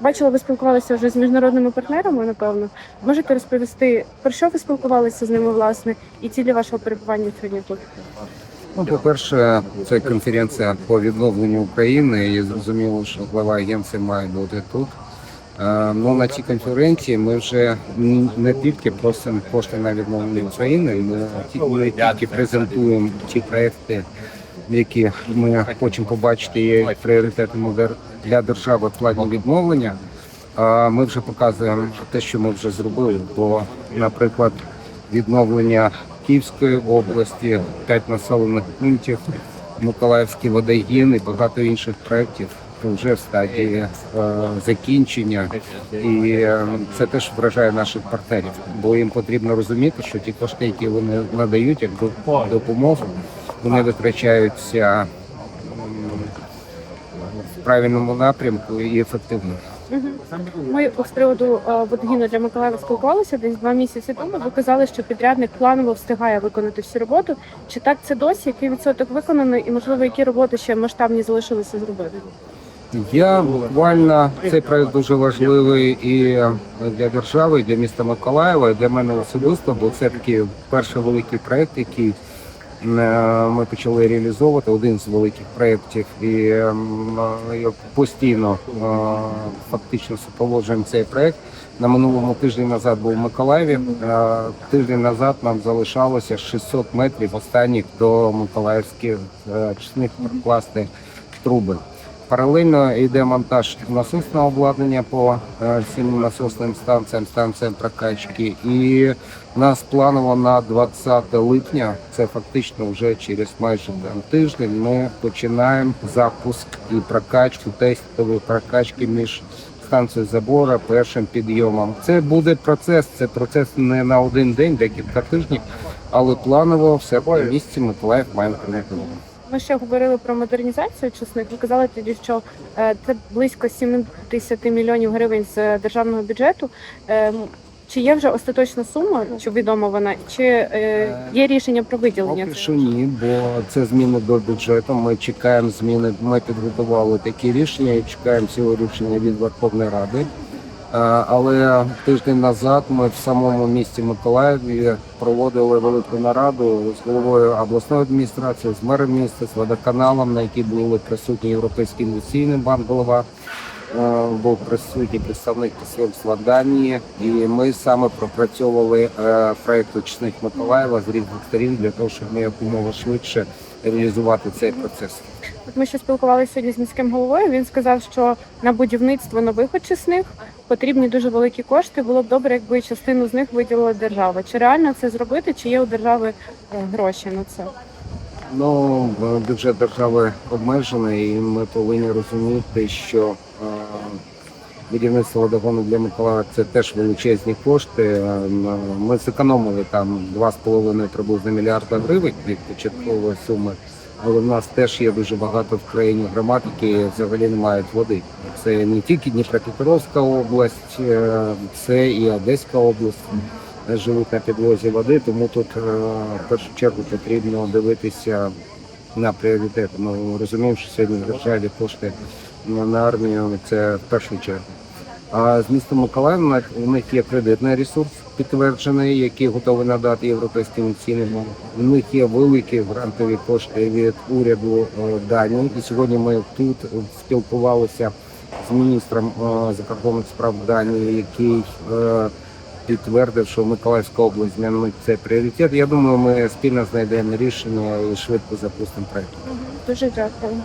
бачила, ви спілкувалися вже з міжнародними партнерами, напевно. Можете розповісти, про що ви спілкувалися з ними, власне, і цілі вашого перебування сьогодні тут? Ну, по-перше, це конференція по відновленню України, і зрозуміло, що глава агенції має бути тут. Е, Ну, на цій конференції ми вже не тільки просимо кошти на відновлення України, ми не тільки презентуємо ті проекти, які ми хочемо побачити є пріоритетами для держави в плані відновлення. Ми вже показуємо те, що ми вже зробили. Бо, наприклад, відновлення Київської області, п'ять населених пунктів, Миколаївський водогін і багато інших проєктів вже в стадії е, закінчення. І е, це теж вражає наших партнерів, бо їм потрібно розуміти, що ті кошти, які вони надають як допомогу, вони витрачаються в правильному напрямку і ефективно. Ми з приводу е, водогіну для Миколаєва спілкувалися десь два місяці тому. Ви казали, що підрядник планово встигає виконати всю роботу. Чи так це досі? Який відсоток виконано, і можливо, які роботи ще масштабні залишилися зробити? Я буквально цей проект дуже важливий і для держави, і для міста Миколаєва, і для мене особисто, бо це такий перший великий проект, який ми почали реалізовувати. Один з великих проєктів, і ем, е, постійно е, фактично супроводжуємо цей проєкт. На минулому тижні назад був в Миколаєві. Е, Тиждень назад нам залишалося 600 метрів останніх до Миколаївських е, чесних прокласти труби. Паралельно йде монтаж насосного обладнання по е, всім насосним станціям, станціям прокачки. І у нас планово на 20 липня, це фактично вже через майже тиждень, ми починаємо запуск і прокачку, тестової прокачки між станцією забору, першим підйомом. Це буде процес, це процес не на один день, декілька тижнів, але планово в серпні місяці Миколаїв має прийняти. Ми ще говорили про модернізацію чесних. Ви казали тоді, що е, це близько 70 мільйонів гривень з державного бюджету. Е, Чи є вже остаточна сума, чи відома вона, чи е, є рішення про виділення? Поки що ні, бо це зміни до бюджету. Ми чекаємо зміни. Ми підготували такі рішення і чекаємо цього рішення від Верховної Ради. Е, Але тиждень назад ми в самому місті Миколаєві проводили велику нараду з головою обласної адміністрації, з мером міста, з водоканалом, на якій були присутні Європейський інвестиційний банк голова. Е, Був присутній представник посольства Данії, і ми саме пропрацьовували е, проект очисних Миколаєва з різних сторін для того, щоб ми якомога швидше реалізувати цей процес. Ми ще спілкувалися сьогодні з міським головою. Він сказав, що на будівництво нових очисних потрібні дуже великі кошти. Було б добре, якби частину з них виділила держава. Чи реально це зробити? Чи є у держави е, гроші на це? Ну, е, бюджет держави обмежений, і ми повинні розуміти, що е, будівництво водогону для Миколаєва це теж величезні кошти. Е, Ми зекономили там 2,5 приблизно мільярда гривень від початкової суми. Але в нас теж є дуже багато в країні громад, які взагалі не мають води. Це не тільки Дніпропетровська область, це і Одеська область живуть на підлозі води, тому тут е, в першу чергу потрібно дивитися на пріоритет. Ми розуміємо, що сьогодні в державі кошти на армію це в першу чергу. А з містом Миколаївна у них є кредитний ресурс підтверджений, який готовий надати європейським інвестиційним. У них є великі грантові кошти від уряду е, Данії. І сьогодні ми тут спілкувалися з міністром е, закордонних справ Данії, який підтвердив, що Миколаївська область для них пріоритет. Я думаю, ми спільно знайдемо рішення і швидко запустимо проект. Дуже дякую.